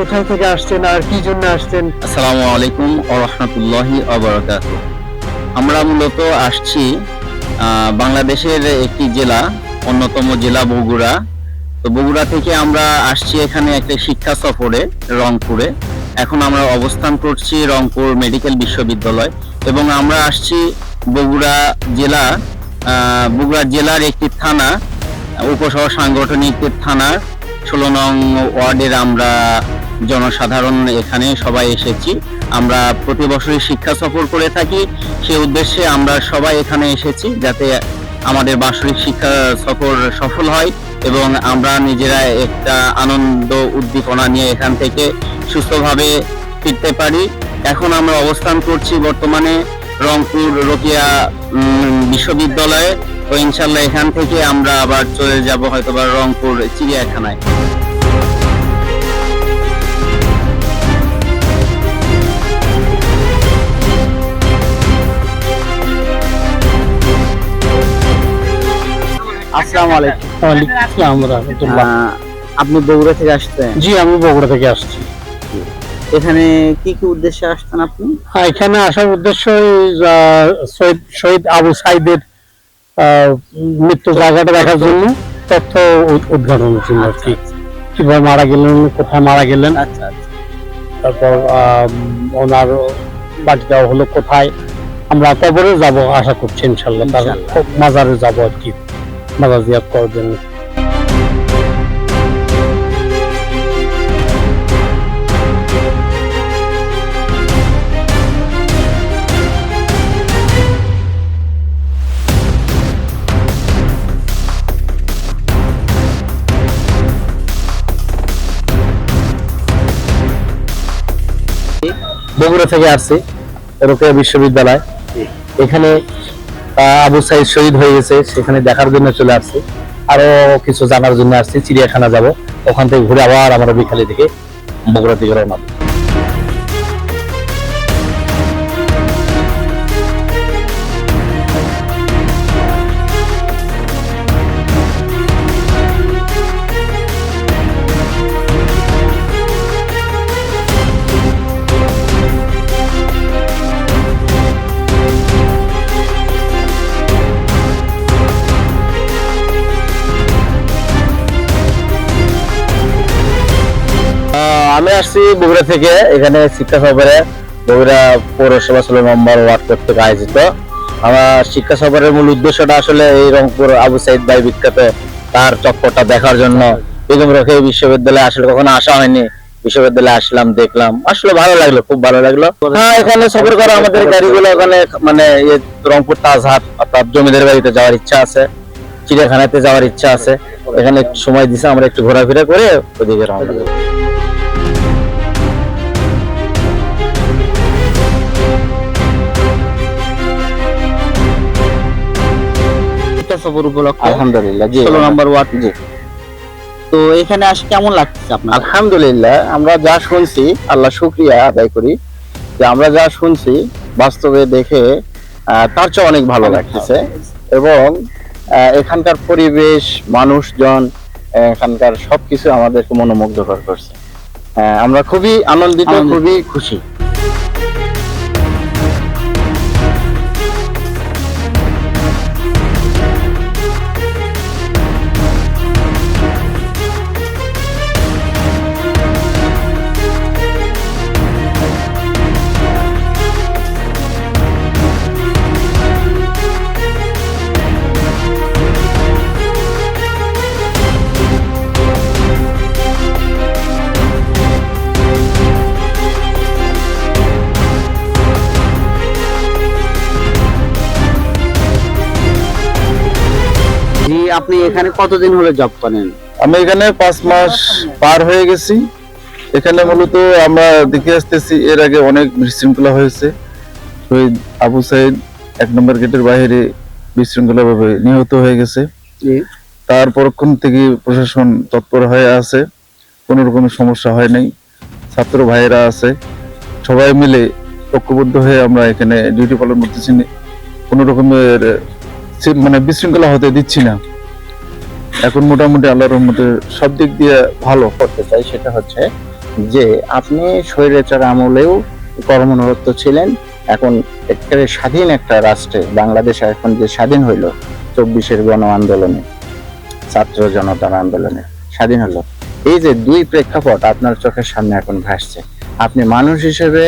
কোথায় থেকে আসছেন আর কি জন্য আসছেন? আসসালামু আলাইকুম রহমতুল্লাহি অবরাকাত আমরা মূলত আসছি বাংলাদেশের একটি জেলা, অন্যতম জেলা বগুড়া। তো বগুড়া থেকে আমরা আসছি এখানে একটা শিক্ষা সফরে, রংপুরে। এখন আমরা অবস্থান করছি রংপুর মেডিকেল বিশ্ববিদ্যালয় এবং আমরা আসছি বগুড়া জেলা বগুড়া জেলার একটি থানা উপসহ সাংগঠনিক থানার ষোলো নং ওয়ার্ডের আমরা জনসাধারণ এখানে সবাই এসেছি। আমরা প্রতি বছরই শিক্ষা সফর করে থাকি। সে উদ্দেশ্যে আমরা সবাই এখানে এসেছি যাতে আমাদের বাৎসরিক শিক্ষা সফর সফল হয় এবং আমরা নিজেরা একটা আনন্দ উদ্দীপনা নিয়ে এখান থেকে সুস্থভাবে ফিরতে পারি। এখন আমরা অবস্থান করছি বর্তমানে রংপুর রোকিয়া বিশ্ববিদ্যালয়ে। তো ইনশাল্লাহ এখান থেকে আমরা আবার চলে যাব হয়তোবা রংপুর চিড়িয়াখানায়। আসসালামু আলাইকুম। ওয়ালাইকুম আপনি বগুড়া থেকে আসছেন? জি আমি বগুড়া থেকে আসছি। এখানে কি কি উদ্দেশ্যে আসছেন আপনি? হ্যাঁ, এখানে আসার উদ্দেশ্য শহীদ শহীদ আবু সাইদের মৃত্যু জায়গাটা দেখার জন্য তথ্য উ- উদ্ঘাটনের জন্য আর কি। কীভাবে মারা গেলেন কোথায় মারা গেলেন আচ্ছা আচ্ছা। তারপর আহ, ওনার বাড়ি দেওয়া হলো কোথায় আমরা কবরে যাব আশা করছি ইনশাল্লাহ। মাজারে যাব আর কি। মাজার জিয়াত করার জন্য বগুড়া থেকে আসছি রোকেয়া বিশ্ববিদ্যালয়। এখানে আবু সাইদ শহীদ হয়ে গেছে, সেখানে দেখার জন্য চলে আসছে। আরও কিছু জানার জন্য আসছি, চিড়িয়াখানা যাব। ওখান থেকে ঘুরে আবার আমরা বিকালে থেকে বগুড়া দিকে রওনা আসছি বগুড়া থেকে। এখানে শিক্ষা সফরে বগুড়া পৌরসভা ষোলো নম্বর ওয়ার্ড কর্তৃক আয়োজিত। আমার শিক্ষা সফরের মূল উদ্দেশ্যটা আসলে এই রংপুর আবু সাইদ ভাই বিখ্যাত। তার চক্করটা দেখার জন্য বেগম রোকে বিশ্ববিদ্যালয়ে আসলে কখনো আসা হয়নি। বিশ্ববিদ্যালয়ে আসলাম, দেখলাম। আসলে ভালো লাগল, খুব ভালো লাগল। হ্যাঁ এখানে সফর করা আমাদের গাড়িগুলো ওখানে মানে ইয়ে রংপুর তাজহাট অর্থাৎ জমিদের বাড়িতে যাওয়ার ইচ্ছা আছে। চিড়িয়াখানাতে যাওয়ার ইচ্ছা আছে। এখানে সময় দিছে, আমরা একটু ঘোরাফেরা করে ওদিকে রওনা সফর উপলক্ষে। আলহামদুলিল্লাহ জি ষোলো নম্বর ওয়ার্ড। জি। তো এখানে আসে কেমন লাগছে আপনার? আলহামদুলিল্লাহ আমরা যা শুনছি আল্লাহ শুক্রিয়া আদায় করি যে আমরা যা শুনছি বাস্তবে দেখে তার চেয়ে অনেক ভালো লাগতেছে। এবং এখানকার পরিবেশ মানুষজন এখানকার সবকিছু আমাদেরকে মনোমুগ্ধকর করছে। আমরা খুবই আনন্দিত। খুবই খুশি। আপনি এখানে কতদিন হলো জব করেন? আমি এখানে পাঁচ মাস পার হয়ে গেছি। এখানে মূলত আমরা দেখে আসতেছি এর আগে অনেক বিশৃঙ্খলা হয়েছে। শহীদ আবু সাইদ এক নম্বর গেটের বাইরে বিশৃঙ্খলা ভাবে নিহত হয়ে গেছে। তার পরক্ষণ থেকে প্রশাসন তৎপর হয়ে আছে। কোনো রকমের সমস্যা হয় নাই। ছাত্র ভাইয়েরা আছে। সবাই মিলে ঐক্যবদ্ধ হয়ে আমরা এখানে ডিউটি পালন করতেছি। কোনো রকমের মানে বিশৃঙ্খলা হতে দিচ্ছি না। এখন মোটামুটি আল্লাহর রহমতে সব দিক দিয়ে ভালো করতে চাই, সেটা হচ্ছে যে আপনি শরীরে স্বৈরাচার আমলেও কর্মরত ছিলেন, এখন একেবারে স্বাধীন একটা রাষ্ট্রে, বাংলাদেশ এখন যে স্বাধীন হইল, চব্বিশের গণ আন্দোলনে, ছাত্র জনতার আন্দোলনে স্বাধীন হলো এই যে দুই প্রেক্ষাপট আপনার চোখের সামনে এখন ভাসছে। আপনি মানুষ হিসেবে,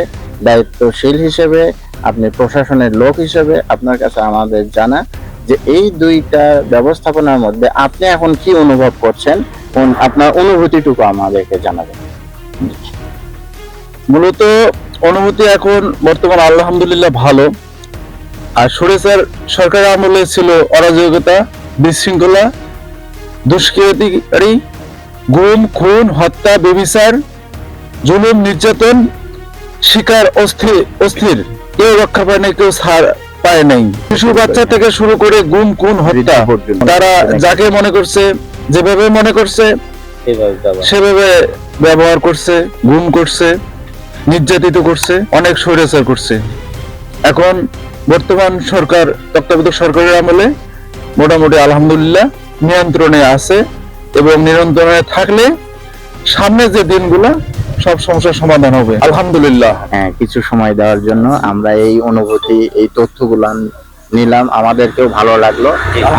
দায়িত্বশীল হিসেবে, আপনি প্রশাসনের লোক হিসেবে, আপনার কাছে আমাদের জানা যে এই দুইটা ব্যবস্থাপনার মধ্যে আপনি এখন কি অনুভব করছেন? আপনার অনুভূতিটুকু আমাদেরকে জানাবেন। মূলত অনুভূতি এখন বর্তমান আলহামদুলিল্লাহ ভালো। আর সুরেশের সরকারের আমলে ছিল অরাজকতা, বিশৃঙ্খলা, দুষ্কৃতিকারী, গুম, খুন, হত্যা, বেবিচার, জুলুম, নির্যাতন, শিকার অস্থির অস্থির। কেউ রক্ষা পায় নাই কেউ ছাড় পায় নাই। শিশু বাচ্চা থেকে শুরু করে গুম খুন হত্যা তারা যাকে মনে করছে যেভাবে মনে করছে। সেভাবে ব্যবহার করছে গুম করছে নির্যাতিত করছে অনেক স্বৈরাচার করছে। এখন বর্তমান সরকার তত্ত্বাবধায়ক সরকারের আমলে মোটামুটি আলহামদুলিল্লাহ নিয়ন্ত্রণে আছে এবং নিয়ন্ত্রণে থাকলে সামনে যে দিনগুলো সব সমস্যার সমাধান হবে। আলহামদুলিল্লাহ। হ্যাঁ কিছু সময় দেওয়ার জন্য আমরা এই অনুভূতি এই তথ্যগুলো নিলাম। আমাদেরকেও ভালো লাগল।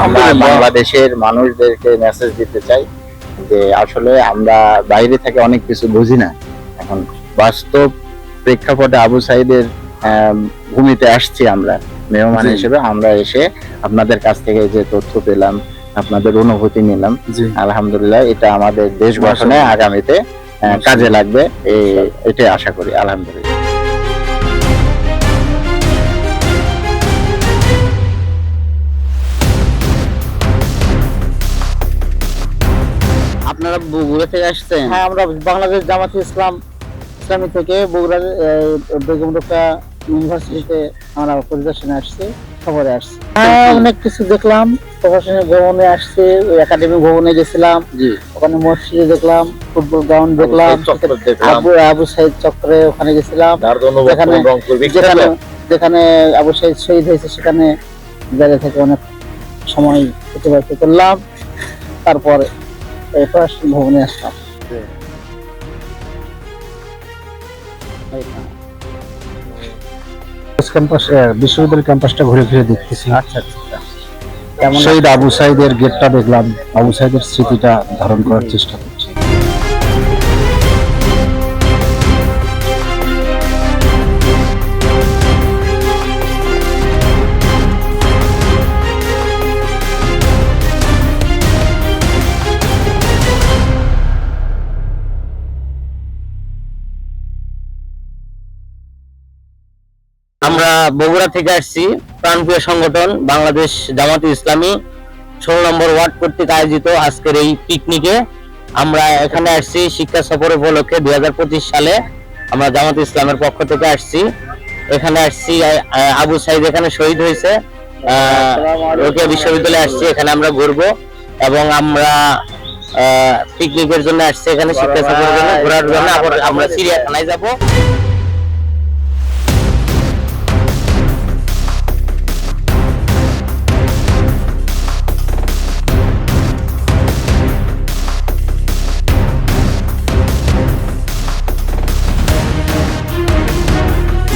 আমরা বাংলাদেশের মানুষদেরকে মেসেজ দিতে চাই যে আসলে আমরা বাইরে থেকে অনেক কিছু বুঝি না। এখন বাস্তব প্রেক্ষাপটে আবু সাইদের ভূমিতে আসছি আমরা। মেহমান হিসেবে আমরা এসে আপনাদের কাছ থেকে যে তথ্য পেলাম আপনাদের অনুভূতি নিলাম। আলহামদুলিল্লাহ এটা আমাদের দেশ গঠনে মাশাআল্লাহ। আগামীতে কাজে লাগবে। এই এটাই আশা করি আলহামদুলিল্লাহ। আপনারা বগুড়া থেকে আসছেন? হ্যাঁ আমরা বাংলাদেশ জামাত ইসলাম ইসলামী থেকে বগুড়া বেগম রোকা ইউনিভার্সিটিতে আমরা পরিদর্শনে আসছি। খবরে আসছি। হ্যাঁ অনেক কিছু দেখলাম। প্রশাসনিক ভবনে আসছি ওই একাডেমি ভবনে গেছিলাম। ওখানে মসজিদে দেখলাম ফুটবল গ্রাউন্ড দেখলাম আবু আবু সাইদ চক্রে ওখানে গেছিলাম। যেখানে-। যেখানে আবু সাইদ শহীদ হয়েছে সেখানে জায়গা থেকে অনেক সময় অতিবাহিত করলাম। তারপর এই প্রশাসনিক ভবনে আসলাম। ক্যাম্পাস বিশ্ববিদ্যালয় ক্যাম্পাসটা ঘুরে ঘুরে দেখতেছি। আচ্ছা আচ্ছা কেমন শহীদ আবু সাইদের গেটটা দেখলাম। আবু সাইদের স্মৃতিটা ধারণ করার চেষ্টা করছি আমরা বগুড়া থেকে আসছি, প্রাণপ্রিয় সংগঠন বাংলাদেশ জামাত ইসলামী, ষোলো নম্বর ওয়ার্ড কর্তৃক আয়োজিত আজকের এই পিকনিকে আমরা এখানে আসছি শিক্ষা সফর উপলক্ষে দুই হাজার পঁচিশ সালে আমরা জামাত ইসলামের পক্ষ থেকে আসছি। এখানে আসছি আবু সাইদ এখানে শহীদ হয়েছে। রোকেয়া বিশ্ববিদ্যালয়ে আসছি, এখানে আমরা ঘুরবো এবং আমরা পিকনিকের জন্য আসছি এখানে শিক্ষা সফরের জন্য, ঘোরার জন্য। আমরা চিড়িয়াখানায় যাব।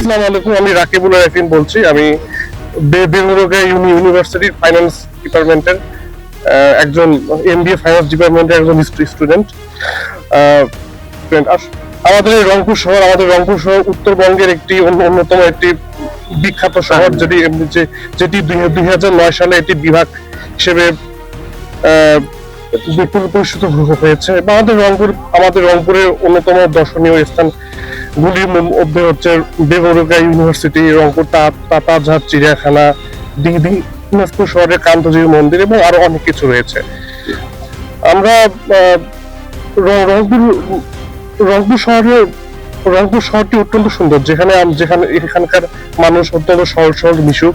আসসালামু আলাইকুম আমি রাকিবুল রাকিন বলছি। আমি বে- বেগুনরোগা ইউনি ইউনিভার্সিটির ফাইন্যান্স ডিপার্টমেন্টের একজন এমবিএ ফাইন্যান্স ডিপার্টমেন্টের একজন স্টুডেন্ট আমাদের এই রংপুর শহর আমাদের রংপুর শহর উত্তরবঙ্গের একটি অন্য- অন্যতম একটি বিখ্যাত শহর যেটি যে- যেটি দুই হাজার নয় সালে এটি বিভাগ হিসেবে পরিচিত হয়েছে। আমাদের রংপুর আমাদের রংপুরের অন্যতম দর্শনীয় স্থান গুলির মধ্যে হচ্ছে বেগরগা ইউনিভার্সিটি, রংপুর তাতারঝাড় চিড়িয়াখানা দিঘি দিনাজপুর শহরের কান্তজির মন্দির এবং আরও অনেক কিছু রয়েছে। আমরা রংপুর রংপুর শহরের রংপুর শহরটি অত্যন্ত সুন্দর, যেখানে যেখানে এখানকার মানুষ অত্যন্ত সহজ সহজ মিশুক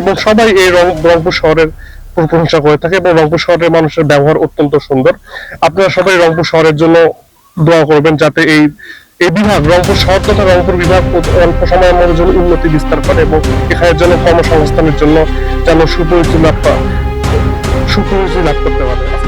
এবং সবাই এই রংপুর শহরের প্রশংসা করে থাকে এবং রংপুর শহরের মানুষের ব্যবহার অত্যন্ত সুন্দর। আপনারা সবাই রংপুর শহরের জন্য দোয়া করবেন যাতে এই এই বিভাগ রংপুর শহর তথা রংপুর বিভাগ অল্প সময়ের মধ্যে যেন উন্নতি বিস্তার করে এবং এখানের জন্য কর্মসংস্থানের জন্য যেন সুপরিচিতি লাভ সুপরিচিতি লাভ করতে পারে।